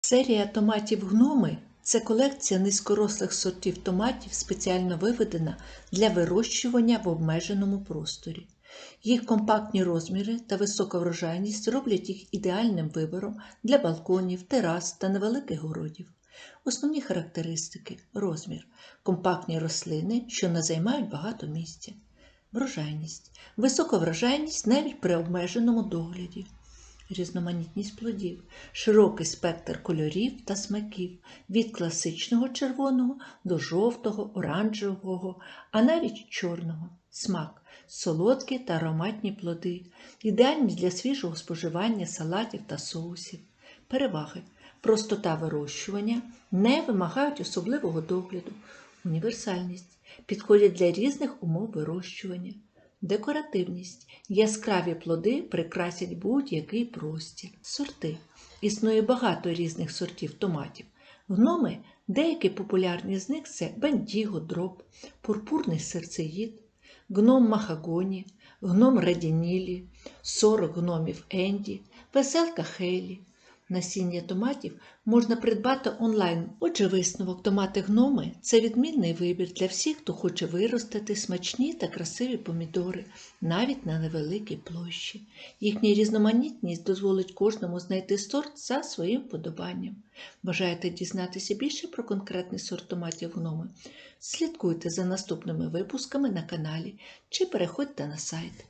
Серія томатів гноми це колекція низькорослих сортів томатів, спеціально виведена для вирощування в обмеженому просторі. Їх компактні розміри та висока врожайність роблять їх ідеальним вибором для балконів, терас та невеликих городів. Основні характеристики розмір, компактні рослини, що не займають багато місця. Врожайність. Висока врожайність навіть при обмеженому догляді. Різноманітність плодів, широкий спектр кольорів та смаків від класичного червоного до жовтого, оранжевого, а навіть чорного. Смак солодкі та ароматні плоди, ідеальні для свіжого споживання салатів та соусів. Переваги. Простота вирощування не вимагають особливого догляду, універсальність підходять для різних умов вирощування. Декоративність. Яскраві плоди прикрасять будь-який простір. Сорти. Існує багато різних сортів томатів. Гноми, деякі популярні з них це бендіго дроб, пурпурний серцеїд, гном махагоні, гном радінілі, 40 гномів Енді, веселка Хейлі. Насіння томатів можна придбати онлайн. Отже, висновок томати гноми це відмінний вибір для всіх, хто хоче виростити смачні та красиві помідори навіть на невеликій площі. Їхня різноманітність дозволить кожному знайти сорт за своїм вподобанням. Бажаєте дізнатися більше про конкретний сорт томатів гноми? Слідкуйте за наступними випусками на каналі чи переходьте на сайт.